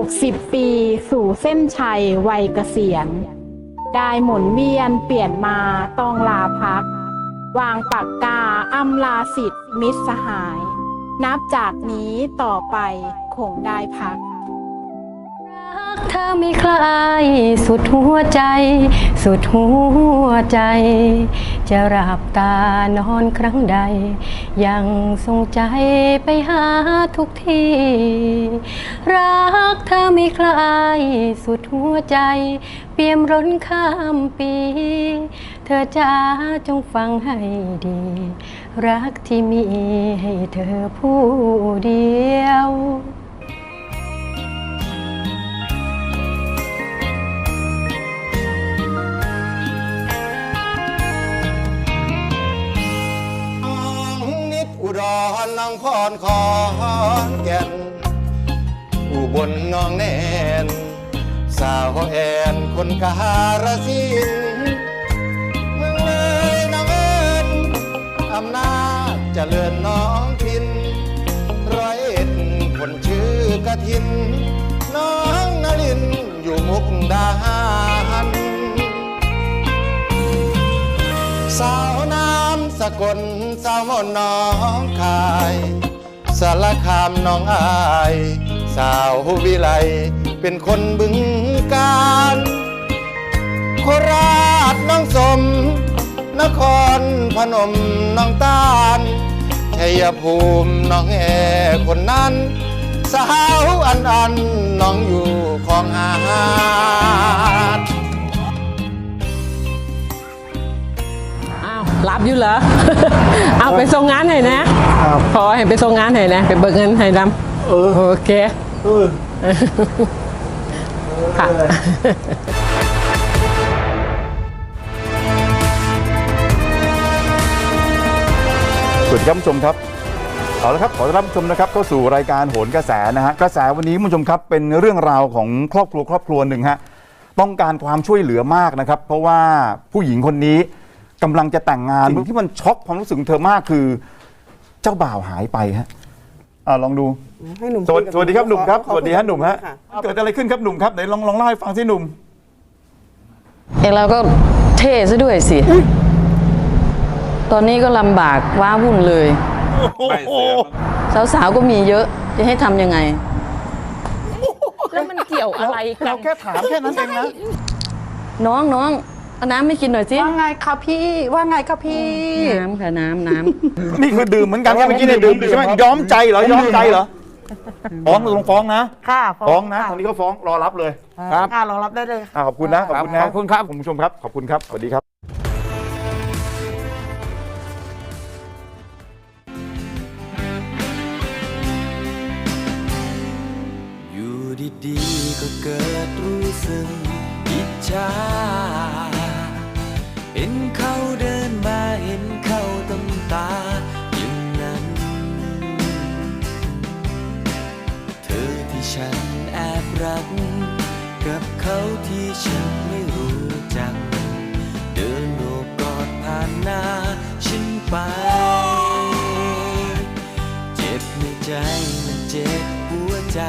60 ปีสู่เส้นชัยวัยเกษียณ ได้หมุนเวียนเปลี่ยนมาต้องลาพัก วางปากกาอำลาสิทธิ์มิตรสหาย นับจากนี้ต่อไปคงได้พักรักเธอไม่คลาย สุดหัวใจ สุดหัวใจ จะหลับตานอนครั้งใด ยังทรงใจไปหาทุกที รักเธอไม่คลายสุดหัวใจ เปี่ยมร้นข้ามปี เธอจ้าจงฟังให้ดี รักที่มีให้เธอผู้เดียว องพรขอนแก่นอุบลน้องแนน สาวแอนคนกาฬสินเมืองเลยน้องเอิญอำนาจเจริญน้องพิน ร้อยเอ็ดคนชื่อกะทิน น้องนลินอยู่มุกดาหารสาว สกลสาวมนน้องคายสารคามน้องอาย สาววิไลเป็นคนบึงการโคราชน้องสม นครพนมน้องตาลชัยภูมิน้องแอคนนั้น สาวอันอันน้องอยู่ของหาด รับอยู่เหรอ เอาไปส่งงานให้นะ ครับพอให้ไปส่งงานให้นะ ไปเบิกเงินให้ดเออำโอเคเออค่ะสวัสดีครับผู้ชมครับเอาละครับขอต้อนรับผู้ชมนะครับเข้าสู่รายการโหนกระแสนะฮะกระแสวันนี้ผู้ชมครับเป็นเรื่องราวของครอบครัวครอบครัวหนึ่งฮะต้องการความช่วยเหลือมากนะครับ เพราะว่าผู้หญิงคนนี้ กำลังจะแต่งงานที่มันช็อกความรู้สึกของเธอมากคือ เจ้าบ่าวหายไปฮะอ่าลองดูให้หนุ่มสวัสดีสวัสดีครับหนุ่มครับขอสวัสดีฮะหนุ่มฮะค่เกิดอะไรขึ้นครับหนุ่มครับไหนลองลองเล่าให้ฟังสิหนุ่มเองเราก็เท่ซะด้วยสิ ตอนนี้ก็ลำบากว้าวุ่นเลยสาวๆก็มีเยอะจะให้ทำยังไง แล้วมันเกี่ยวอะไรกัเราน แค่ถามแค่นั้นเองนะน้องน้อง เอาน้ำไม่กินหน่อยสิว่าไงคะพี่ว่าไงคะพี่ น้ำค่ะน้ำน้ำ นี่คือดื่มเหมือนกันใช่ไหมเมื่อกี้เนี่ยดื่มใช่ไหมย้อมใจเหรอย้อมใจเหรอฟ้องลงฟ้องนะค่ะฟ้องนะทางนี้ก็ฟ้องรอรับเลยครับค่ะรองรับได้เลยอ่าขอบคุณนะขอบคุณนะขอบคุณครับคุณผู้ชมครับขอบคุณครับสวัสดีครับอยู่ดีๆก็เกิดรู้ ที่ฉันไม่รู้จัก เดินโอบกอดผ่านหน้าฉันไป เจ็บในใจมันเจ็บหัวใจ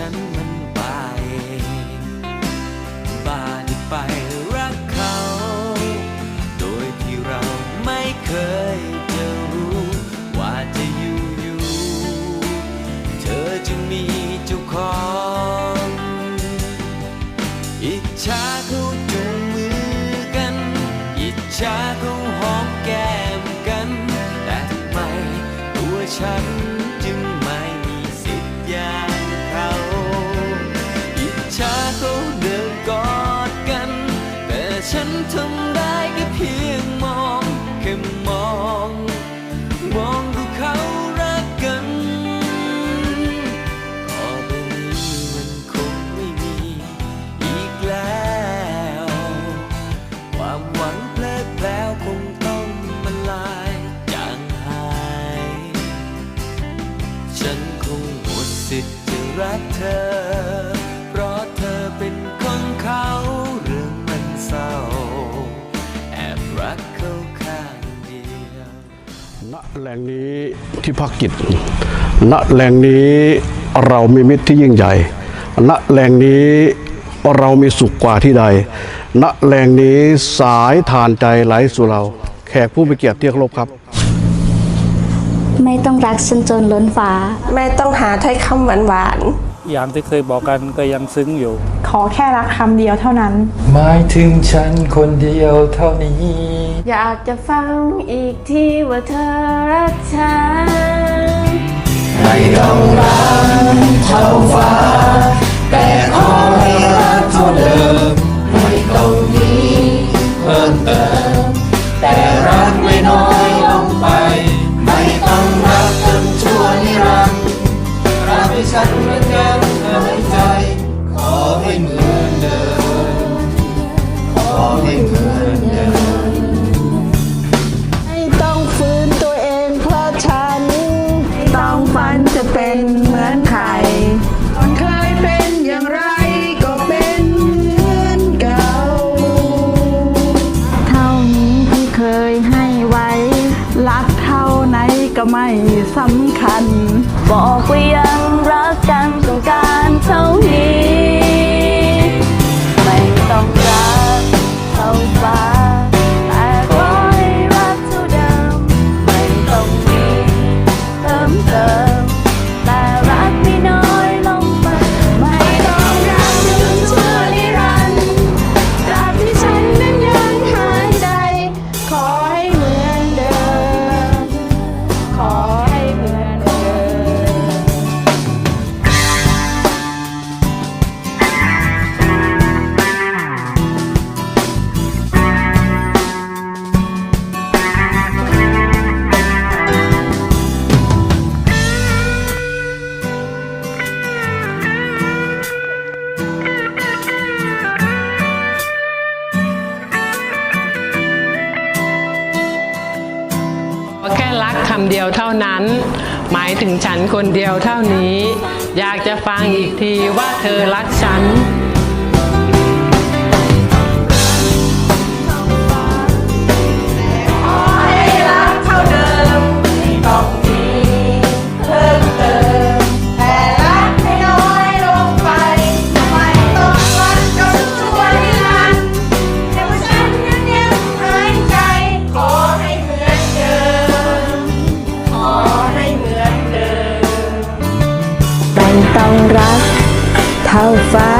ฉันมันไป บ้าที่ไปรักเขา โดยที่เราไม่เคยจะรู้ว่าจะอยู่อยู่ เธอจึงมีเจ้าของ อิจฉาเขาจุงมือกัน อิจฉาเขาหอมแก้มกัน แต่ทำไมตัวฉัน เธอ เพราะเธอเป็นของเขาเรื่องมันเศร้า แอบรักเขาข้างเดียวณแหล่งนี้ที่พักจิตณแหล่งนี้เรามีมิตรที่ยิ่งใหญ่ณแหล่งนี้เรามีสุขกว่าที่ใด ณแหล่งนี้สายทานใจไหลสู่เรา แขกผู้มีเกียรติที่เคารพครับ ไม่ต้องรักฉันจนล้นฟ้า ไม่ต้องหาถ้อยคำหวานหวานอ ย่างที่เคยบอกกันก็ยังซึ้งอยู่ ขอแค่รักคำเดียวเท่านั้น หมายถึงฉันคนเดียวเท่านี้ อยากจะฟังอีกทีว่าเธอรักฉันไม่ คำเดียวเท่านั้น หมายถึงฉันคนเดียวเท่านี้ อยากจะฟังอีกทีว่าเธอรักฉัน ต้องรัก เท่าฟ้า